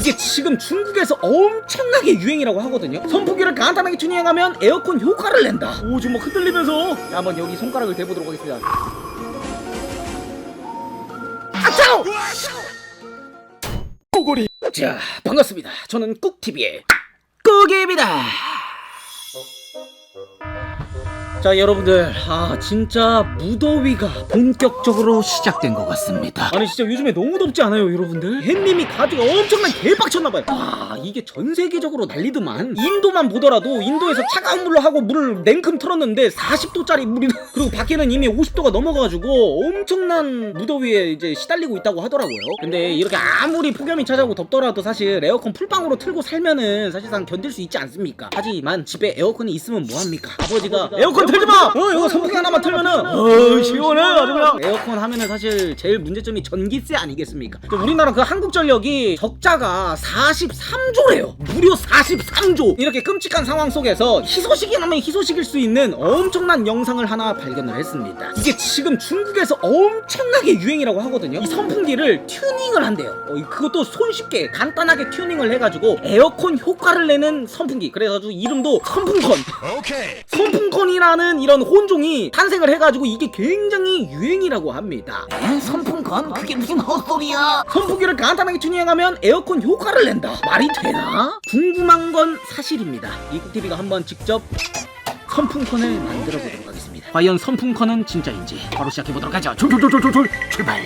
이게 지금 중국에서 엄청나게 유행이라고 하거든요. 선풍기를 간단하게 튜닝하면 에어컨 효과를 낸다. 오 지금 막 흔들리면서. 자, 한번 여기 손가락을 대보도록 하겠습니다. 아차오! 꼬골이 자 반갑습니다. 저는 꾹TV의 꾹입니다 자 여러분들. 아 진짜 무더위가 본격적으로 시작된 것 같습니다. 아니 진짜 요즘에 너무 덥지 않아요 여러분들? 햇님이 가지가 엄청나게 개빡쳤나봐요. 아 이게 전 세계적으로 난리더만. 인도만 보더라도 인도에서 차가운 물로 하고 물을 냉큼 틀었는데 40도짜리 물이 그리고 밖에는 이미 50도가 넘어가가지고 엄청난 무더위에 이제 시달리고 있다고 하더라고요. 근데 이렇게 아무리 폭염이 찾아오고 덥더라도 사실 에어컨 풀방으로 틀고 살면은 사실상 견딜 수 있지 않습니까? 하지만 집에 에어컨이 있으면 뭐합니까? 아버지가 에어컨 틀지 마! 어, 이거 선풍기 하나만 틀면은, 어, 시원해, 아주 그냥. 에어컨 하면은 사실 제일 문제점이 전기세 아니겠습니까? 또 우리나라 그 한국전력이 적자가 43조래요. 무려 43조! 이렇게 끔찍한 상황 속에서 희소식이라면 희소식일 수 있는 엄청난 영상을 하나 발견을 했습니다. 이게 지금 중국에서 엄청나게 유행이라고 하거든요. 이 선풍기를 튜닝을 한대요. 어, 이- 그것도 손쉽게 간단하게 튜닝을 해가지고 에어컨 효과를 내는 선풍기. 그래가지고 이름도 선풍컨. 선풍컨이라는 이런 혼종이 탄생을 해가지고 이게 굉장히 유행이라고 합니다. 에? 선풍건? 그게 무슨 헛소리야? 선풍기를 간단하게 튜닝하면 에어컨 효과를 낸다. 말이 되나? 궁금한 건 사실입니다. 이국TV가 한번 직접 선풍컨을 만들어 보도록 하겠습니다. 과연 선풍컨은 진짜인지 바로 시작해 보도록 하죠. 졸졸졸졸졸 출발.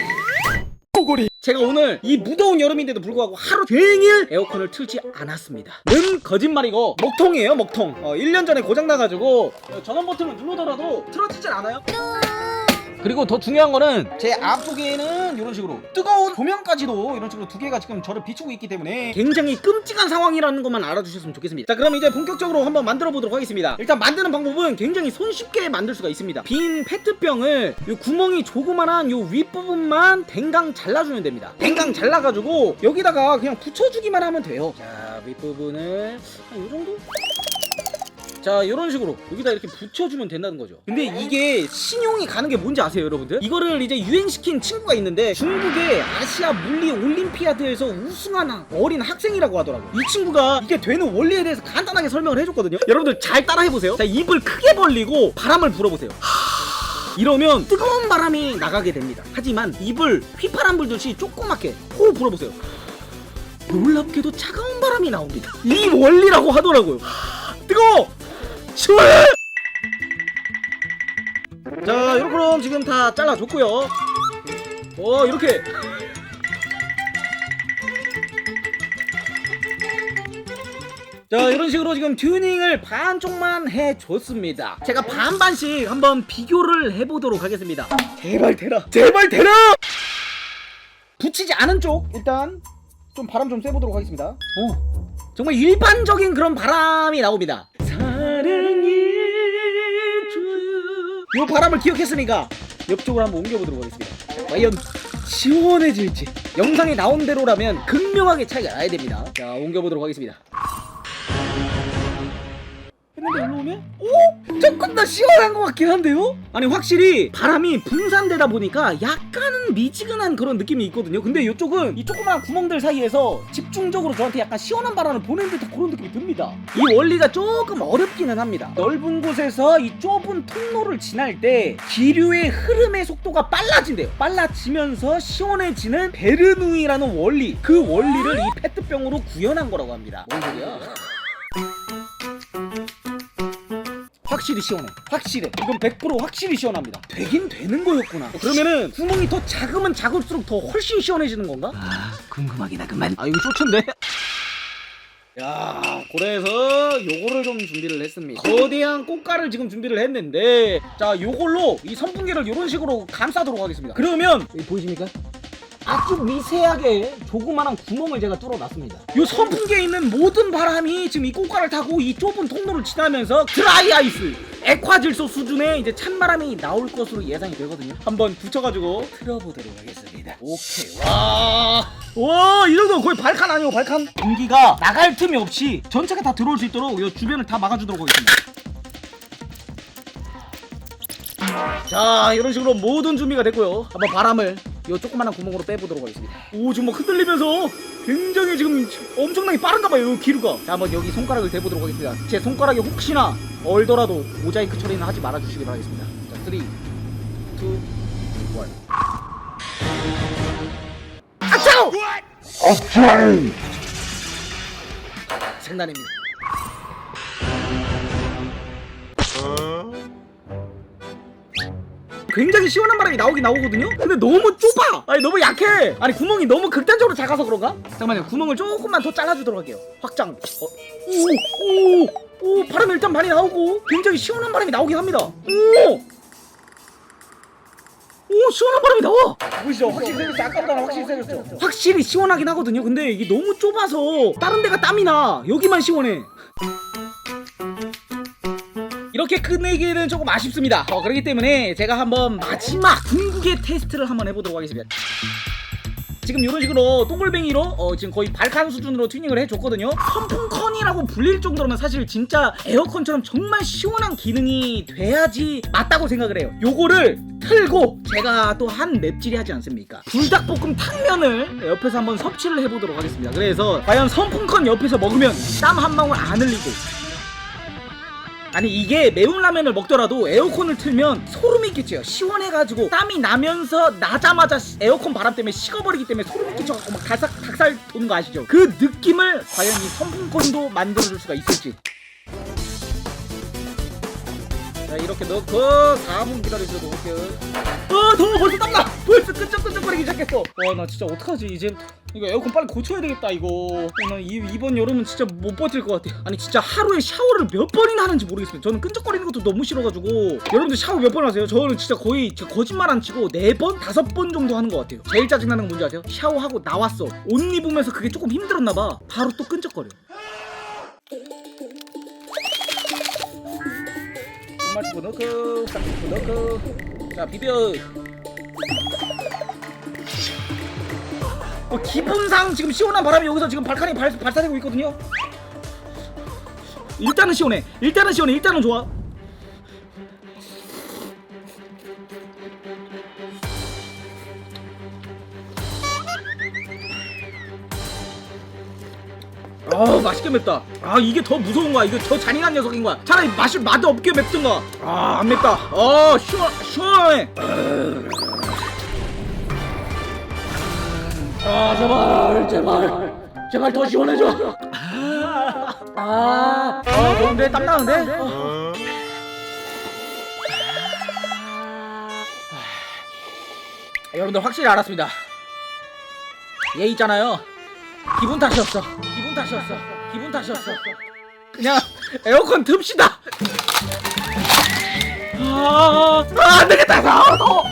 제가 오늘 이 무더운 여름인데도 불구하고 하루 종일 에어컨을 틀지 않았습니다. 는 거짓말이고 먹통이에요 먹통. 어, 1년 전에 고장 나가지고 어, 전원 버튼을 누르더라도 틀어지질 않아요. 그리고 더 중요한 거는 제 앞쪽에는 이런 식으로 뜨거운 조명까지도 이런 식으로 두 개가 지금 저를 비추고 있기 때문에 굉장히 끔찍한 상황이라는 것만 알아주셨으면 좋겠습니다. 자 그럼 이제 본격적으로 한번 만들어 보도록 하겠습니다. 일단 만드는 방법은 굉장히 손쉽게 만들 수가 있습니다. 빈 페트병을 요 구멍이 조그만한 요 윗부분만 댕강 잘라주면 됩니다. 댕강 잘라가지고 여기다가 그냥 붙여주기만 하면 돼요. 자 윗부분을 한요 정도? 자 이런 식으로 여기다 이렇게 붙여주면 된다는 거죠. 근데 이게 신용이 가는 게 뭔지 아세요 여러분들? 이거를 이제 유행시킨 친구가 있는데 중국의 아시아 물리 올림피아드에서 우승한 어린 학생이라고 하더라고요. 이 친구가 이게 되는 원리에 대해서 간단하게 설명을 해줬거든요. 여러분들 잘 따라해보세요. 자 입을 크게 벌리고 바람을 불어보세요. 이러면 뜨거운 바람이 나가게 됩니다. 하지만 입을 휘파람 불듯이 조그맣게 호흡 불어보세요. 놀랍게도 차가운 바람이 나옵니다. 이 원리라고 하더라고요. 뜨거워! 시원해! 자, 이렇게 그럼 지금 다 잘라줬고요. 어, 이렇게. 자, 이런 식으로 지금 튜닝을 반쪽만 해줬습니다. 제가 반반씩 한번 비교를 해보도록 하겠습니다. 제발 되라! 제발 되라! 붙이지 않은 쪽, 일단 좀 바람 좀 쐬보도록 하겠습니다. 어. 정말 일반적인 그런 바람이 나옵니다. 요 바람을 기억했으니까 옆쪽으로 한번 옮겨보도록 하겠습니다. 과연 시원해질지 영상에 나온 대로라면 극명하게 차이가 나야 됩니다. 자 옮겨보도록 하겠습니다. 했는데 일로 오면? 오? 조금 더 시원한 것 같긴 한데요? 아니 확실히 바람이 분산되다 보니까 약간은 미지근한 그런 느낌이 있거든요. 근데 이쪽은 이 조그마한 구멍들 사이에서 집중적으로 저한테 약간 시원한 바람을 보내는 듯한 그런 느낌이 듭니다. 이 원리가 조금 어렵기는 합니다. 넓은 곳에서 이 좁은 통로를 지날 때 기류의 흐름의 속도가 빨라진대요. 빨라지면서 시원해지는 베르누이라는 원리 그 원리를 이 페트병으로 구현한 거라고 합니다. 뭔 소리야 확실히 시원해. 확실해. 이건 100% 확실히 시원합니다. 되긴 되는 거였구나. 그러면은 구멍이 더 작으면 작을수록 더 훨씬 시원해지는 건가? 아, 궁금하긴 하구만. 아 이거 쇼츠인데? 야 그래서 요거를 좀 준비를 했습니다 거대한 꽃가를 지금 준비를 했는데 자 요걸로 이 선풍기를 요런 식으로 감싸도록 하겠습니다 그러면 여기 보이십니까? 아주 미세하게 조그만한 구멍을 제가 뚫어놨습니다 요 선풍기에 있는 모든 바람이 지금 이 꽃가를 타고 이 좁은 통로를 지나면서 드라이 아이스 액화질소 수준의 이제 찬바람이 나올 것으로 예상이 되거든요 한번 붙여가지고 틀어보도록 하겠습니다 오케이 와 와, 이 정도면 거의 발칸 아니고 발칸? 공기가 나갈 틈이 없이 전체가 다 들어올 수 있도록 이 주변을 다 막아주도록 하겠습니다. 자, 이런 식으로 모든 준비가 됐고요. 한번 바람을 이 조그만한 구멍으로 빼보도록 하겠습니다. 오 지금 막 흔들리면서 굉장히 지금 엄청나게 빠른가 봐요 이 기류가. 자 한번 여기 손가락을 대보도록 하겠습니다. 제 손가락이 혹시나 얼더라도 모자이크 처리는 하지 말아주시기 바라겠습니다. 자 3, 2, 1. 아차오! 장난입니다. 굉장히 시원한 바람이 나오긴 나오거든요? 근데 너무 좁아! 아니 너무 약해! 아니 구멍이 너무 극단적으로 작아서 그런가? 잠깐만요 구멍을 조금만 더 잘라주도록 할게요 확장 어. 오! 오! 오! 바람이 일단 많이 나오고 굉장히 시원한 바람이 나오긴 합니다 오! 오 시원한 바람이 나와 보이시죠 확실히 세졌죠 아까보다 확실히 세졌죠 확실히 시원하긴 하거든요 근데 이게 너무 좁아서 다른 데가 땀이 나 여기만 시원해 이렇게 끝내기는 조금 아쉽습니다. 어, 그렇기 때문에 제가 한번 마지막 궁극의 테스트를 한번 해보도록 하겠습니다. 지금 이런 식으로 동글뱅이로 어, 지금 거의 발칸 수준으로 튜닝을 해줬거든요. 선풍컨이라고 불릴 정도면 사실 진짜 에어컨처럼 정말 시원한 기능이 돼야지 맞다고 생각을 해요. 요거를 틀고 제가 또 한 맵질이 하지 않습니까? 불닭볶음 탕면을 옆에서 한번 섭취를 해보도록 하겠습니다. 그래서 과연 선풍컨 옆에서 먹으면 땀 한 방울 안 흘리고 아니 이게 매운 라면을 먹더라도 에어컨을 틀면 소름이 끼쳐요 시원해가지고 땀이 나면서 나자마자 시- 에어컨 바람 때문에 식어버리기 때문에 소름이 끼쳐갖고 막 닭살, 닭살 도는 거 아시죠? 그 느낌을 과연 이 선풍권도 만들어줄 수가 있을지 자 이렇게 넣고 4분 기다려주도록 할게요 어. 더워 벌써 땀나! 벌써 끈적끈적거리기 시작했어. 와 나 진짜 어떡하지? 이제 이거 에어컨 빨리 고쳐야 되겠다 이거. 어, 나 이, 이번 여름은 진짜 못 버틸 것 같아. 아니 진짜 하루에 샤워를 몇 번이나 하는지 모르겠습니다. 저는 끈적거리는 것도 너무 싫어가지고. 여러분들 샤워 몇 번 하세요? 저는 진짜 거의 진짜 거짓말 안 치고 4번? 5번 정도 하는 것 같아요. 제일 짜증나는 건 뭔지 아세요? 샤워하고 나왔어. 옷 입으면서 그게 조금 힘들었나봐. 바로 또 끈적거려 말고 넣고 깍두기 넣고. 자 비벼. 어, 기본상 지금 시원한 바람이 여기서 지금 발칸이 발, 발사되고 있거든요. 일단은 시원해. 일단은 시원해. 일단은 좋아 아 맛있게 맵다. 아 이게 더 무서운 거야. 이거 더 잔인한 녀석인 거야. 차라리 맛이 맛 없게 맵든가. 아 안 맵다. 어 시원 시원해. 아 제발 제발. 제발 더 시원해줘 아, 아 더운데? 땀 나는데? 어. 여러분들 확실히 알았습니다. 얘 있잖아요 기분 탓이었어. 기분 탓이었어. 기분 탓이었어. 그냥 에어컨 듭시다. 아, 아, 안 되겠다 아, 더워